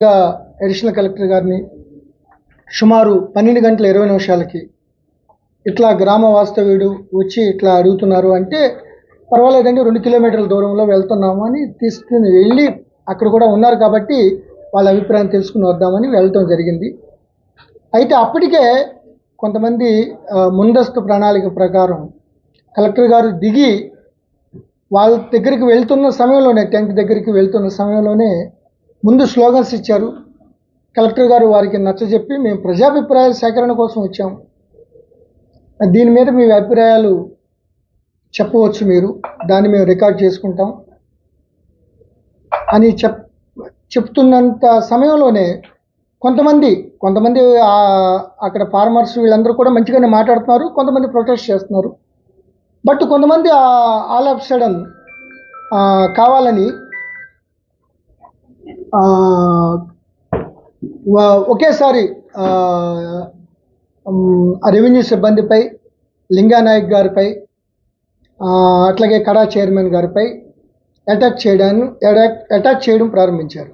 Additional collector గారిని సుమారు పన్నెండు గంటల ఇరవై నిమిషాలకి ఇట్లా గ్రామ వాస్తవ్యుడు వచ్చి ఇట్లా అడుగుతున్నారు అంటే పర్వాలేదండి రెండు కిలోమీటర్ల దూరంలో వెళ్తున్నాము అని తీసుకుని వెళ్ళి అక్కడ కూడా ఉన్నారు కాబట్టి వాళ్ళ అభిప్రాయం తెలుసుకుని వద్దామని వెళ్ళటం జరిగింది. అయితే అప్పటికే కొంతమంది ముందస్తు ప్రణాళిక ప్రకారం కలెక్టర్ గారు దిగి వాళ్ళ దగ్గరికి వెళ్తున్న సమయంలోనే టెంట్ దగ్గరికి వెళ్తున్న సమయంలోనే ముందు స్లోగన్స్ ఇచ్చారు. కలెక్టర్ గారు వారికి నచ్చజెప్పి మేము ప్రజాభిప్రాయాల సేకరణ కోసం వచ్చాము. దీని మీద మీ అభిప్రాయాలు చెప్పవచ్చు మీరు. దాన్ని మేము రికార్డ్ చేసుకుంటాం. అని చెప్ చెప్తున్నంత సమయంలోనే కొంతమంది కొంతమంది అక్కడ ఫార్మర్స్ వీళ్ళందరూ కూడా మంచిగానే మాట్లాడుతున్నారు. కొంతమంది ప్రొటెస్ట్ చేస్తున్నారు. బట్ కొంతమంది ఆల్ ఆఫ్ సడన్ కావాలని ఒకేసారి రెవెన్యూ సిబ్బందిపై లింగానాయక్ గారిపై అట్లాగే కడా చైర్మన్ గారిపై అటాక్ చేయడాన్ని అటాక్ చేయడం ప్రారంభించారు.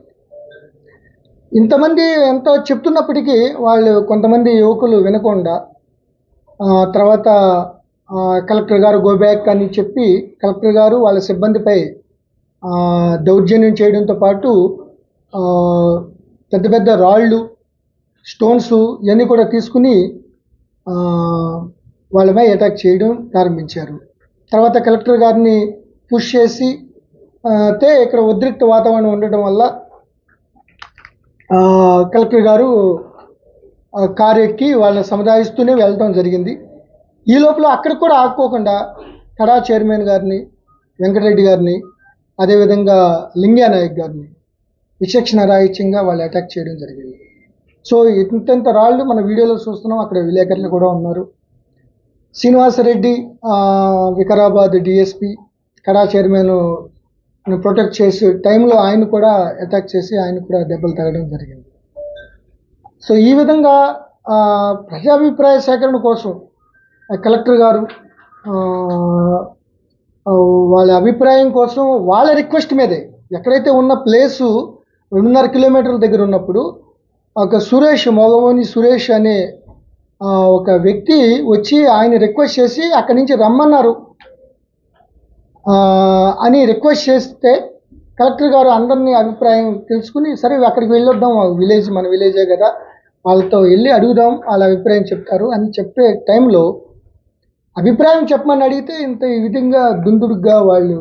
ఇంతమంది ఎంతో చెప్తున్నప్పటికీ వాళ్ళు కొంతమంది యువకులు వినకుండా తర్వాత కలెక్టర్ గారు గో బ్యాక్ అని చెప్పి కలెక్టర్ గారు వాళ్ళ సిబ్బందిపై దౌర్జన్యం చేయడంతో పాటు పెద్ద పెద్ద రాళ్ళు స్టోన్స్ ఇవన్నీ కూడా తీసుకుని ఆ, వాళ్ళపై అటాక్ చేయడం ప్రారంభించారు. తర్వాత కలెక్టర్ గారిని పుష్ చేసి అయితే ఇక్కడ ఉద్రిక్త వాతావరణం ఉండటం వల్ల కలెక్టర్ గారు కారు ఎక్కి వాళ్ళని సముదాయిస్తూనే వెళ్ళడం జరిగింది. ఈ లోపల అక్కడ కూడా ఆపుకోకుండా కడా చైర్మన్ గారిని వెంకటరెడ్డి గారిని అదేవిధంగా లింగానాయక్ గారిని విచక్షణ రాహిత్యంగా వాళ్ళు అటాక్ చేయడం జరిగింది. సో ఇంతంత రాళ్ళు మన వీడియోలో చూస్తున్నాం. అక్కడ విలేకరులు కూడా ఉన్నారు. శ్రీనివాసరెడ్డి వికారాబాద్ డిఎస్పి కడా చైర్మన్ ప్రొటెక్ట్ చేసే టైంలో ఆయన కూడా అటాక్ చేసి ఆయన కూడా దెబ్బలు తగడం జరిగింది. సో ఈ విధంగా ప్రజాభిప్రాయ సేకరణ కోసం కలెక్టర్ గారు వాళ్ళ అభిప్రాయం కోసం వాళ్ళ రిక్వెస్ట్ మీదే ఎక్కడైతే ఉన్న ప్లేసు రెండున్నర కిలోమీటర్ల దగ్గర ఉన్నప్పుడు ఒక సురేష్ మొగమోని సురేష్ అనే ఒక వ్యక్తి వచ్చి ఆయన రిక్వెస్ట్ చేసి అక్కడి నుంచి రమ్మన్నారు. అని రిక్వెస్ట్ చేస్తే కలెక్టర్ గారు అందరినీ అభిప్రాయం తెలుసుకుని సరే అక్కడికి వెళ్ళొద్దాం విలేజ్ మన విలేజే కదా వాళ్ళతో వెళ్ళి అడుగుదాం వాళ్ళ అభిప్రాయం చెప్తారు అని చెప్పే టైంలో అభిప్రాయం చెప్పమని అడిగితే ఇంత ఈ విధంగా దుందుడుగ్గా వాళ్ళు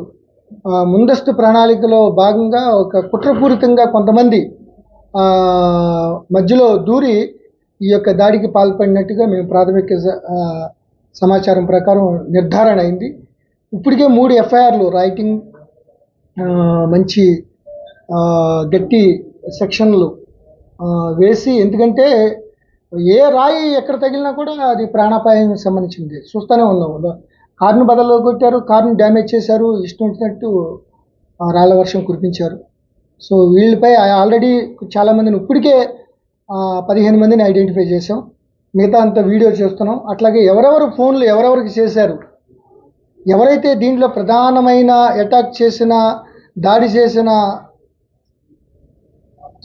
ముందస్తు ప్రణాళికలో భాగంగా ఒక కుట్రపూరితంగా కొంతమంది మధ్యలో దూరి ఈ యొక్క దాడికి పాల్పడినట్టుగా మేము ప్రాథమిక సమాచారం ప్రకారం నిర్ధారణ అయింది. ఇప్పటికే మూడు ఎఫ్ఐఆర్లు రైటింగ్ మంచి గట్టి సెక్షన్లు వేసి ఎందుకంటే ఏ రాయి ఎక్కడ తగిలినా కూడా అది ప్రాణాపాయం సంబంధించింది. చూస్తూనే ఉన్నాం. కార్ను బదలు కొట్టారు కార్ను డ్యామేజ్ చేశారు ఇష్టం వచ్చినట్టు రాళ్ళ వర్షం కురిపించారు. సో వీళ్ళపై ఆల్రెడీ చాలామందిని ఇప్పటికే పదిహేను మందిని ఐడెంటిఫై చేసాం మిగతా అంత వీడియో చేస్తున్నాం. అట్లాగే ఎవరెవరు ఫోన్లు ఎవరెవరికి చేశారు ఎవరైతే దీంట్లో ప్రధానమైన అటాక్ చేసిన దాడి చేసిన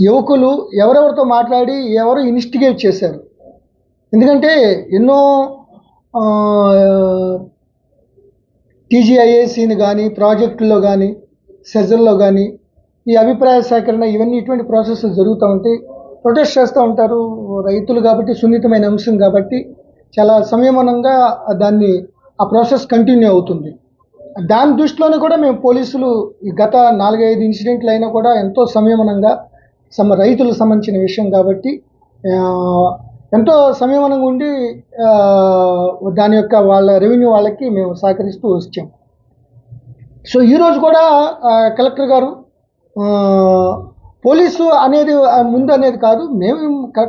యువకులు ఎవరెవరితో మాట్లాడి ఎవరు ఇన్స్టిగేట్ చేశారు. ఎందుకంటే ఎన్నో టీజీఐఏసీని కానీ ప్రాజెక్టుల్లో కానీ సెజల్లో కానీ ఈ అభిప్రాయ సేకరణ ఇవన్నీ ఇటువంటి ప్రాసెస్ జరుగుతూ ఉంటాయి ప్రొటెస్ట్ చేస్తూ ఉంటారు రైతులు కాబట్టి సున్నితమైన అంశం కాబట్టి చాలా సంయమనంగా దాన్ని ఆ ప్రాసెస్ కంటిన్యూ అవుతుంది. దాని దృష్టిలోనే కూడా మేము పోలీసులు గత నాలుగైదు ఇన్సిడెంట్లు అయినా కూడా ఎంతో సంయమనంగా సమ రైతులకు సంబంధించిన విషయం కాబట్టి ఎంతో సంయమనంగా ఉండి దాని యొక్క వాళ్ళ రెవెన్యూ వాళ్ళకి మేము సహకరిస్తూ వచ్చాం. సో ఈరోజు కూడా కలెక్టర్ గారు పోలీసు అనేది ముందు అనేది కాదు మేము కరెక్ట్